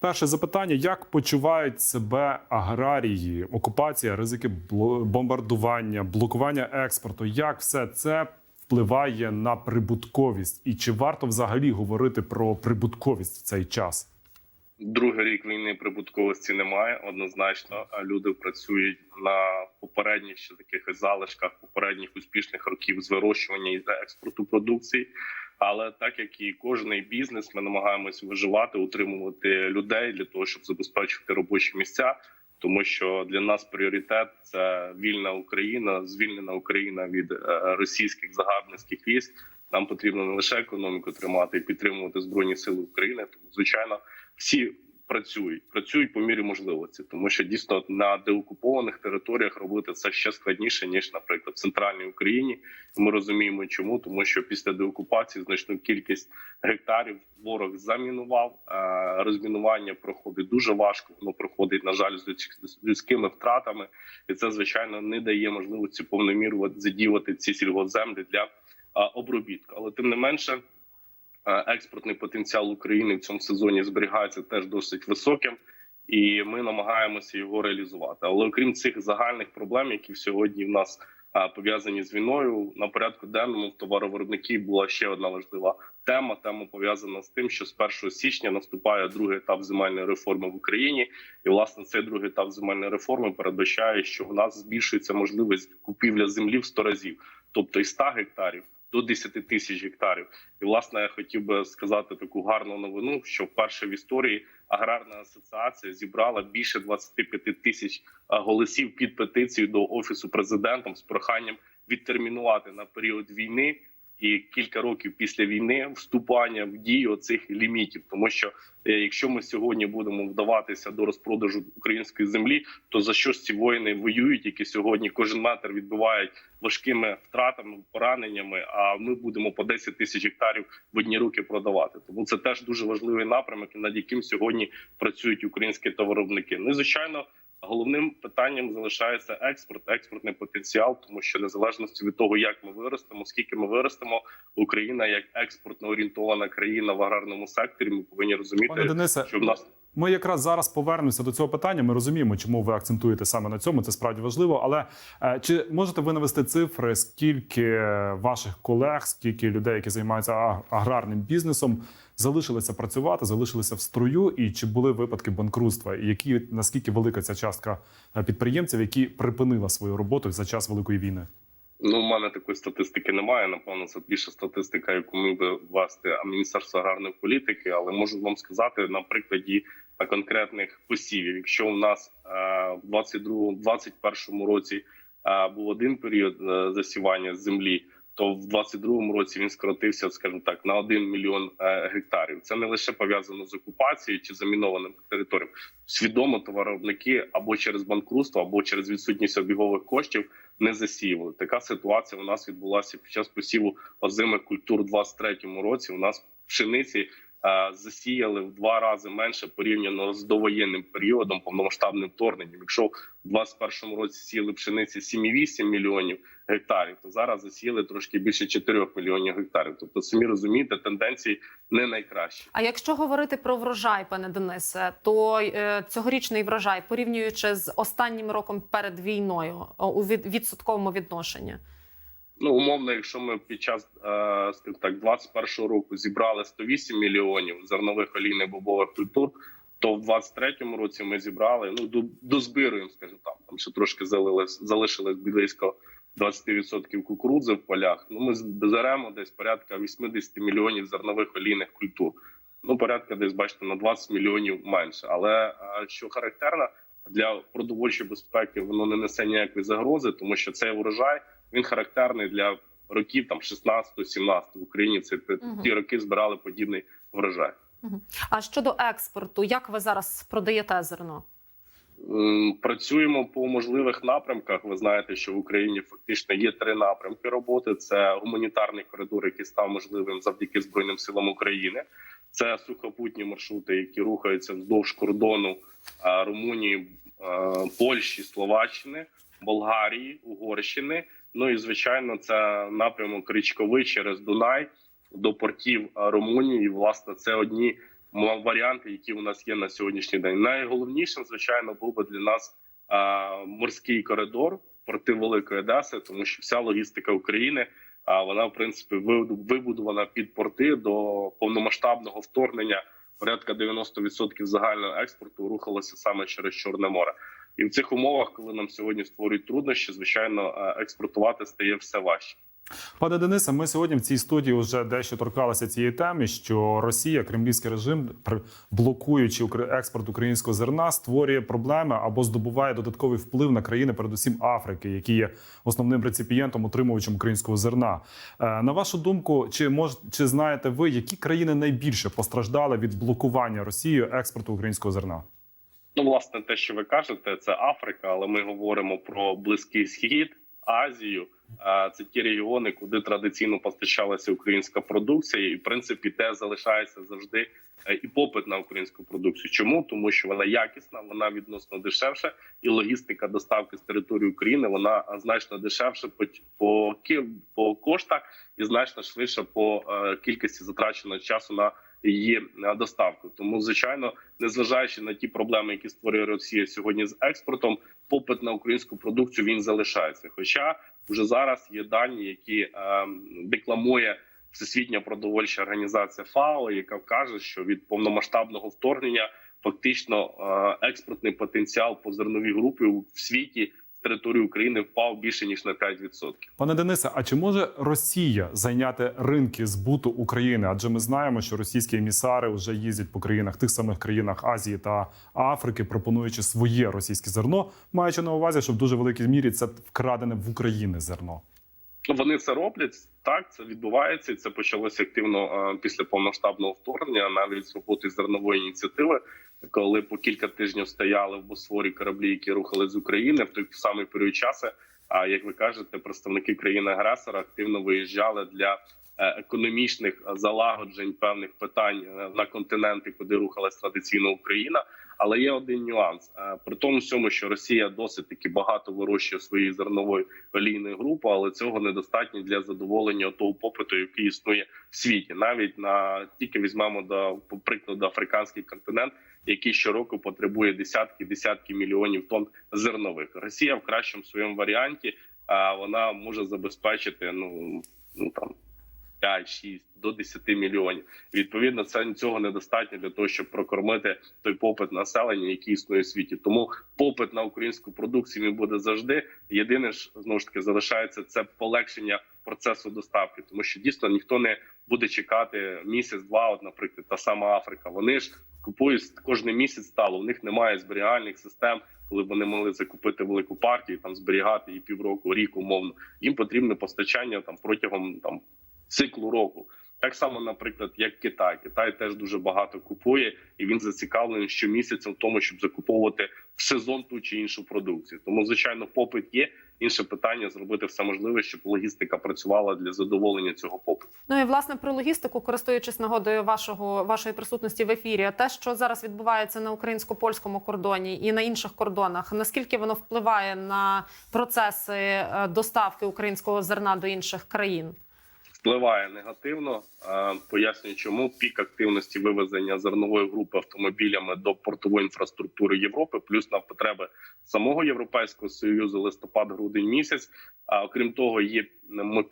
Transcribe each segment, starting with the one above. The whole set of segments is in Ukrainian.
Перше запитання: як почувають себе аграрії? Окупація, ризики бомбардування, блокування експорту? Як все це впливає на прибутковість? І чи варто взагалі говорити про прибутковість в цей час? Другий рік війни прибутковості немає. Однозначно, люди працюють на попередніх ще таких залишках попередніх успішних років з вирощування і з експорту продукції. Але так як і кожний бізнес, ми намагаємось виживати, утримувати людей для того, щоб забезпечити робочі місця. Тому що для нас пріоритет це вільна Україна, звільнена Україна від е, російських загарбницьких військ. Нам потрібно не лише економіку тримати і підтримувати збройні сили України. Тому звичайно, всі працюють, працюють по мірі можливості, тому що дійсно на деокупованих територіях робити це ще складніше ніж, наприклад, в центральній Україні. Ми розуміємо, чому тому, що після деокупації значну кількість гектарів ворог замінував. Е, Розмінування проходить дуже важко. Воно проходить на жаль з людськими втратами, і це звичайно не дає можливості повноміру задіювати ці сільгоземлі для е, обробітку. Але тим не менше. Е, експортний потенціал України в цьому сезоні зберігається теж досить високим, і ми намагаємося його реалізувати. Але окрім цих загальних проблем, які сьогодні в нас е, пов'язані з війною, на порядку денному в товаровиробників була ще одна важлива тема. Тема пов'язана з тим, що з 1 січня наступає другий етап земельної реформи в Україні, і власне цей другий етап земельної реформи передбачає, що в нас збільшується можливість купівля землі в 100 разів, тобто із 100 гектарів до 10 тисяч гектарів. І власне я хотів би сказати таку гарну новину, що вперше в історії аграрна асоціація зібрала більше 25 тисяч е, голосів під петицію до офісу президентом з проханням відтермінувати на період війни. І кілька років після війни вступання в дію цих лімітів, тому що е, якщо ми сьогодні будемо вдаватися до розпродажу української землі, то за що ці воїни воюють, які сьогодні кожен метр відбивають важкими втратами, пораненнями. А ми будемо по 10 тисяч гектарів в одні руки продавати. Тому це теж дуже важливий напрямок, над яким сьогодні працюють українські товаровиробники. Ну звичайно. Головним питанням залишається експорт, експортний потенціал, тому що незалежності від того, як ми виростемо, скільки ми виростемо, Україна як експортно орієнтована країна в аграрному секторі. Ми повинні розуміти, Пане Денисе, що в нас Ми якраз зараз повернемося до цього питання. Ми розуміємо, чому ви акцентуєте саме на цьому. Це справді важливо. Але е, чи можете ви навести цифри, скільки ваших колег, скільки людей, які займаються аграрним бізнесом, залишилися працювати, залишилися в струю, і чи були випадки банкрутства? І які наскільки велика ця частка е, підприємців, які припинила свою роботу за час великої війни? Ну, у мене такої статистики немає. Напевно, це більше статистика, яку міг би вести Міністерство аграрної політики. Але можу вам сказати на прикладі е, конкретних посівів. Якщо у нас е, в 22-21 році був один період засівання землі, то в 22-му році він скоротився, скажімо так, на 1 мільйон е, гектарів. Це не лише пов'язано з окупацією чи замінованим територіям. Свідомо товаровники або через банкрутство, або через відсутність обігових коштів не засіювали. Така ситуація у нас відбулася під час посіву озимих культур у 23-му році. У нас пшениці засіяли в два рази менше порівняно з довоєнним періодом, повномасштабним вторгненням. Якщо в 21-му році сіяли пшениці 7,8 мільйонів гектарів, то зараз засіяли трошки більше 4 мільйонів гектарів. Тобто, самі розумієте, тенденції не найкращі. А якщо говорити про врожай, пане Денисе, то е, цьогорічний врожай, порівнюючи з останнім роком перед війною у від, відсотковому відношенні. Ну, умовно, якщо ми під час е, скажімо так 21-го року зібрали 108 мільйонів зернових олійних бобових культур, то в 23-му році ми зібрали ну до, дозбируємо, скажімо там, там ще трошки залилось, залишилось близько 20% кукурудзи в полях. Ну ми зберемо десь порядка 80 мільйонів зернових олійних культур. Ну, порядка десь бачите на 20 мільйонів менше. Але е, що характерно для продовольчої безпеки, воно не несе ніякої загрози, тому що цей урожай він характерний для років там 16-17 в Україні. Це ті- ті роки збирали подібний врожай. А щодо експорту, як ви зараз продаєте зерно? Працюємо по можливих напрямках. Ви знаєте, що в Україні фактично є три напрямки роботи: це гуманітарний коридор, який став можливим завдяки Збройним силам України. Це сухопутні маршрути, які рухаються вздовж кордону Румунії, Польщі, Словаччини, Болгарії, Угорщини. Ну і звичайно, це напрямок річковий через Дунай до портів Румунії. І, Власне, це одні варіанти, які у нас є на сьогоднішній день. Найголовнішим, звичайно, був би для нас морський коридор порти Великої Одеси, тому що вся логістика України. А вона в принципі ви- вибудована під порти до повномасштабного вторгнення. Порядка 90% загального експорту рухалося саме через Чорне море, і в цих умовах, коли нам сьогодні створюють труднощі, звичайно, е, експортувати стає все важче. Пане Денисе, ми сьогодні в цій студії вже дещо торкалися цієї теми, що Росія, кремлівський режим, блокуючи експорт українського зерна, створює проблеми або здобуває додатковий вплив на країни, передусім Африки, які є основним реципієнтом, утримувачем українського зерна. Е, На вашу думку, чи мож, чи знаєте ви, які країни найбільше постраждали від блокування Росією експорту українського зерна? Ну, власне, те, що ви кажете, це Африка, але ми говоримо про Близький Схід, Азію. Це ті регіони, куди традиційно постачалася українська продукція, і в принципі те залишається завжди е, і попит на українську продукцію. Чому тому, що вона якісна, вона відносно дешевша, і логістика доставки з території України вона значно дешевша по по, по коштах і значно швидше по е, кількості затраченого часу на її е, доставку. Тому, звичайно, незважаючи на ті проблеми, які створює Росія сьогодні з експортом, попит на українську продукцію він залишається. Хоча вже зараз є дані, які е, декламує Всесвітня продовольча організація ФАО, яка каже, що від повномасштабного вторгнення фактично е, експортний потенціал по зерновій групі в світі території України впав більше ніж на 5%. Пане Денисе, а чи може Росія зайняти ринки збуту України? Адже ми знаємо, що російські емісари вже їздять по країнах тих самих країнах Азії та Африки, пропонуючи своє російське зерно, маючи на увазі, що в дуже великій мірі це вкрадене в Україні зерно. Вони це роблять так. Це відбувається, і це почалося активно е, після повномасштабного вторгнення, навіть з роботи зернової ініціативи, коли по кілька тижнів стояли в Босфорі кораблі, які рухали з України в той самий період часу. А як ви кажете, представники країни агресора активно виїжджали для е, економічних залагоджень певних питань е, на континенти, куди рухалась традиційно Україна. Але є один нюанс Е, при тому всьому, що Росія досить таки багато вирощує своєї зернової олійної групи, але цього недостатньо для задоволення того попиту, який існує в світі. Навіть на тільки візьмемо до прикладу африканський континент, який щороку потребує десятки десятки мільйонів тонн зернових. Росія в кращому своєму варіанті вона може забезпечити ну ну там 5-6 до 10 мільйонів. Відповідно, це цього недостатньо для того, щоб прокормити той попит населення, який існує в світі. Тому попит на українську продукцію він буде завжди. Єдине ж знову ж таки залишається це полегшення процесу доставки, тому що дійсно ніхто не буде чекати місяць-два. От, наприклад, та сама Африка. Вони ж купують кожен місяць стало. У них немає зберігальних систем. Коли вони могли закупити велику партію, там зберігати її півроку, рік умовно, їм потрібне постачання там протягом там циклу року. Так само, наприклад, як Китай. Китай теж дуже багато купує, і він зацікавлений щомісяця в тому, щоб закуповувати в сезон ту чи іншу продукцію. Тому, звичайно, попит є. Інше питання зробити все можливе, щоб логістика працювала для задоволення цього попиту. Ну і власне про логістику, користуючись нагодою вашого вашої присутності в ефірі, те, що зараз відбувається на українсько-польському кордоні і на інших кордонах, наскільки воно впливає на процеси е, доставки українського зерна до інших країн? Впливає негативно. Пояснюю, чому пік активності вивезення зернової групи автомобілями до портової інфраструктури Європи, плюс на потреби самого європейського союзу, листопад-грудень місяць. А окрім того, є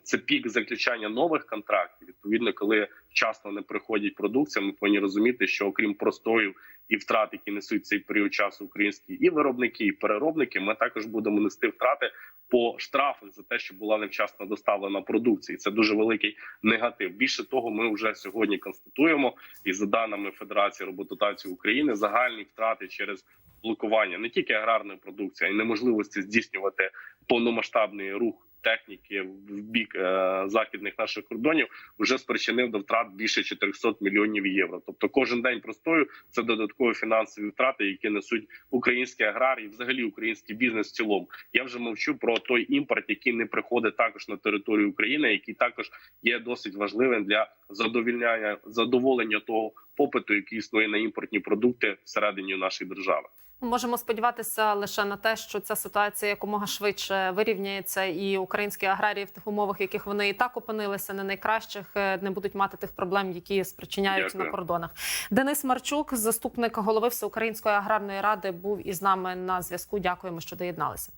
це пік заключання нових контрактів. Відповідно, коли вчасно не приходять продукція, ми повинні розуміти, що окрім простоїв і втрат, які несуть цей період часу українські і виробники, і переробники, ми також будемо нести втрати по штрафах за те, що була невчасно доставлена продукція. І Це дуже великий негатив. Більше того, ми вже сьогодні констатуємо, і за даними Федерації роботодавців України, загальні втрати через блокування не тільки аграрної продукції, а й неможливості здійснювати повномасштабний рух. Техніки в бік е, західних наших кордонів вже спричинив до втрат більше 400 мільйонів євро. Тобто, кожен день простою це додаткові фінансові втрати, які несуть український аграр і взагалі український бізнес в цілому. Я вже мовчу про той імпорт, який не приходить також на територію України, який також є досить важливим для задовільняння задоволення того попиту, який існує на імпортні продукти всередині нашої держави. Можемо сподіватися лише на те, що ця ситуація якомога швидше вирівняється, і українські аграрії в тих умовах, в яких вони і так опинилися, не найкращих, е, не будуть мати тих проблем, які спричиняють Дякую. на кордонах. Денис Марчук, заступник голови Всеукраїнської аграрної ради, був із нами на зв'язку. Дякуємо, що доєдналися.